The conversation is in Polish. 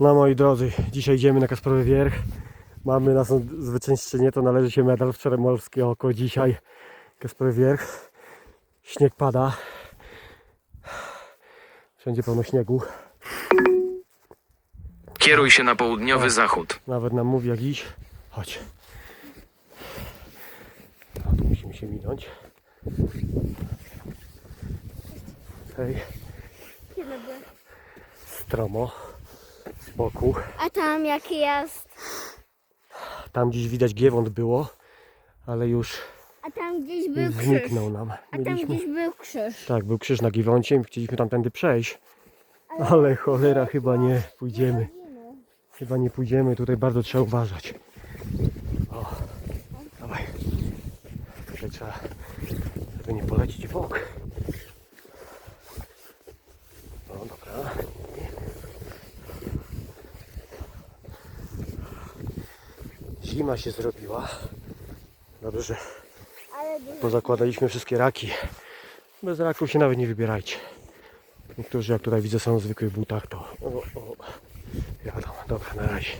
No moi drodzy, dzisiaj idziemy na Kasprowy Wierch. Mamy na zwyciężczynie, to należy się medal wczoraj morskie oko, dzisiaj Kasprowy Wierch. Śnieg pada. Wszędzie pełno śniegu. Kieruj się na południowy zachód. Nawet nam mówi jak iść. Chodź. No, tu musimy się minąć. Hej, stromo. Boku. A tam jaki jest? Tam gdzieś widać giewont było, ale już A tam gdzieś był krzyż. zniknął nam. A tam Mieliśmy... gdzieś był krzyż. Tak, był krzyż na giewoncie i chcieliśmy tamtędy przejść. Ale cholera, chyba nie pójdziemy. Chyba nie pójdziemy, tutaj bardzo trzeba uważać. O, dawaj. Tutaj trzeba, żeby nie polecić w bok. No dobra. Zima się zrobiła. Dobrze, pozakładaliśmy wszystkie raki. Bez raków się nawet nie wybierajcie. Niektórzy, jak tutaj widzę, są w zwykłych butach, to o, o, wiadomo, dobra, na razie.